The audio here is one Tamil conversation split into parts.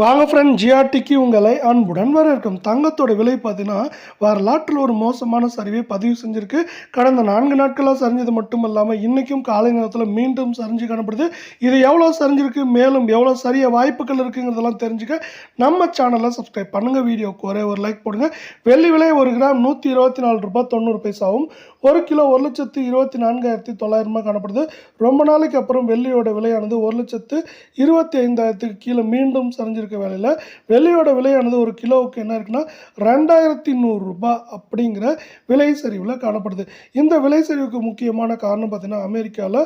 வாங்க ஃப்ரெண்ட் ஜிஆர்டிக்கு உங்களை அன்புடன் வரவேற்கும். தங்கத்தோட விலை பார்த்தீங்கன்னா வரலாற்றில் ஒரு மோசமான சரிவை பதிவு செஞ்சுருக்கு. கடந்த நான்கு நாட்களாக சரிஞ்சது மட்டும் இல்லாமல் இன்றைக்கும் காலை நேரத்தில் மீண்டும் சரிஞ்சு காணப்படுது. இது எவ்வளோ சரிஞ்சிருக்கு மேலும் எவ்வளோ சரிய வாய்ப்புகள் இருக்குங்கிறதெல்லாம் தெரிஞ்சுக்க நம்ம சேனலை சப்ஸ்கிரைப் பண்ணுங்கள் வீடியோக்கு ஒரே ஒரு லைக் போடுங்க. வெள்ளி விலை ஒரு கிராம் நூற்றி இருபத்தி நாலு ரூபாய் தொண்ணூறு பைசாவும் ஒரு கிலோ ஒரு லட்சத்து இருபத்தி நான்காயிரத்தி தொள்ளாயிரமா காணப்படுது. ரொம்ப நாளைக்கு அப்புறம் வெள்ளியோட விலையானது ஒரு லட்சத்து இருபத்தி ஐந்தாயிரத்துக்கு கீழே மீண்டும் செஞ்சுருக்க வேலையில். வெள்ளையோட விலையானது ஒரு கிலோவுக்கு என்ன இருக்குன்னா ரெண்டாயிரத்தி நூறுரூபா அப்படிங்கிற விலை சரிவில் காணப்படுது. இந்த விலை சரிவுக்கு முக்கியமான காரணம் பார்த்திங்கன்னா அமெரிக்காவில்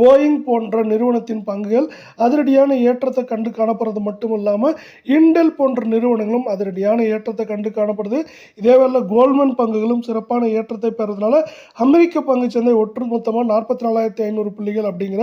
போயிங் போன்ற நிறுவனத்தின் பங்குகள் அதிரடியான ஏற்றத்தை கண்டு காணப்படுறது மட்டும் இல்லாமல் இண்டெல் போன்ற நிறுவனங்களும் அதிரடியான ஏற்றத்தை கண்டு காணப்படுது. இதேவேளை கோல்மன் பங்குகளும் சிறப்பான ஏற்றத்தை பெறதுனால அமெரிக்க பங்கு சந்தை ஒட்டுமொத்தமாக நாற்பத்தி நாலாயிரத்தி ஐநூறு புள்ளிகள் அப்படிங்கிற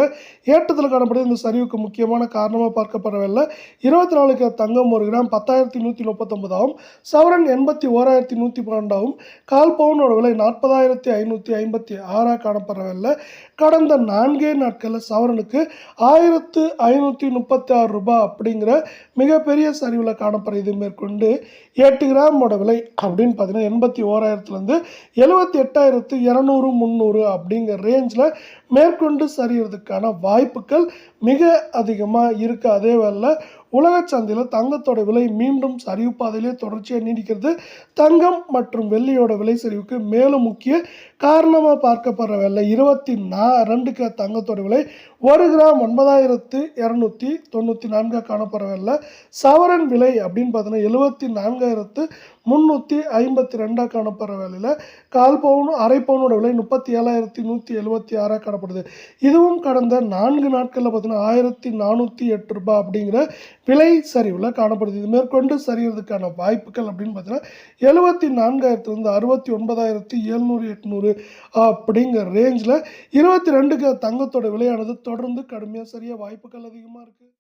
ஏற்றத்தில் காணப்படுது. இந்த சரிவுக்கு முக்கியமான காரணமாக பார்க்கப்படவில்லை இருபத்தி நாலு நாலுக்கு தங்கம் ஒரு கிராம் பத்தாயிரத்தி நூற்றி முப்பத்தொம்பதாகவும் சவரன் எண்பத்தி ஓராயிரத்தி நூற்றி பன்னெண்டாகவும் கால் பவுனோட விலை நாற்பதாயிரத்தி ஐநூற்றி ஐம்பத்தி ஆறாக காணப்படவில்லை. கடந்த நான்கே நாட்களில் சவரனுக்கு ஆயிரத்து ஐநூற்றி முப்பத்தி ஆறு ரூபாய் அப்படிங்கிற மிகப்பெரிய சரிவில் காணப்படுறது மேற்கொண்டு எட்டு கிராமோட விலை அப்படின்னு பார்த்தீங்கன்னா எண்பத்தி ஓராயிரத்துலேருந்து எழுபத்தி எட்டாயிரத்து இரநூறு முந்நூறு அப்படிங்கிற ரேஞ்சில் மேற்கொண்டு சரியறதுக்கான வாய்ப்புகள் மிக அதிகமாக இருக்குது அதே வேலை உலக சந்தையில் தங்கத்தோட விலை மீண்டும் சரிவு பாதையிலே தொடர்ச்சியாக நீடிக்கிறது. தங்கம் மற்றும் வெள்ளியோட விலை சரிவுக்கு மேலும் முக்கிய காரணமாக பார்க்கப்படுற வேலை இருபத்தி நா ரெண்டுக்கு தங்கத்தோட விலை ஒரு கிராம் ஒன்பதாயிரத்து இரநூத்தி தொண்ணூற்றி நான்காக காணப்படுற வேலை சவரன் விலை அப்படின்னு பார்த்தீங்கன்னா எழுபத்தி நான்காயிரத்து முந்நூற்றி ஐம்பத்தி ரெண்டாக காணப்படுற வேலையில் கால் பவுன் அரை பவுனோட விலை முப்பத்தி ஏழாயிரத்தி நூற்றி எழுபத்தி ஆறாக காணப்படுது. இதுவும் கடந்த நான்கு நாட்களில் பார்த்தீங்கன்னா ஆயிரத்தி நானூற்றி எட்டு ரூபாய் அப்படிங்கிற விலை சரிவில் காணப்படுது. இது மேற்கொண்டு சரியறதுக்கான வாய்ப்புகள் அப்படின்னு பார்த்தீங்கன்னா எழுபத்தி நான்காயிரத்துலேருந்து அறுபத்தி ஒன்பதாயிரத்தி எழுநூறு எட்நூறு அப்படிங்கிற ரேஞ்சில் இருபத்தி ரெண்டுக்கு தங்கத்தோட விலையானது தொடர்ந்து கடுமையாக சரியாக வாய்ப்புகள் அதிகமாக இருக்குது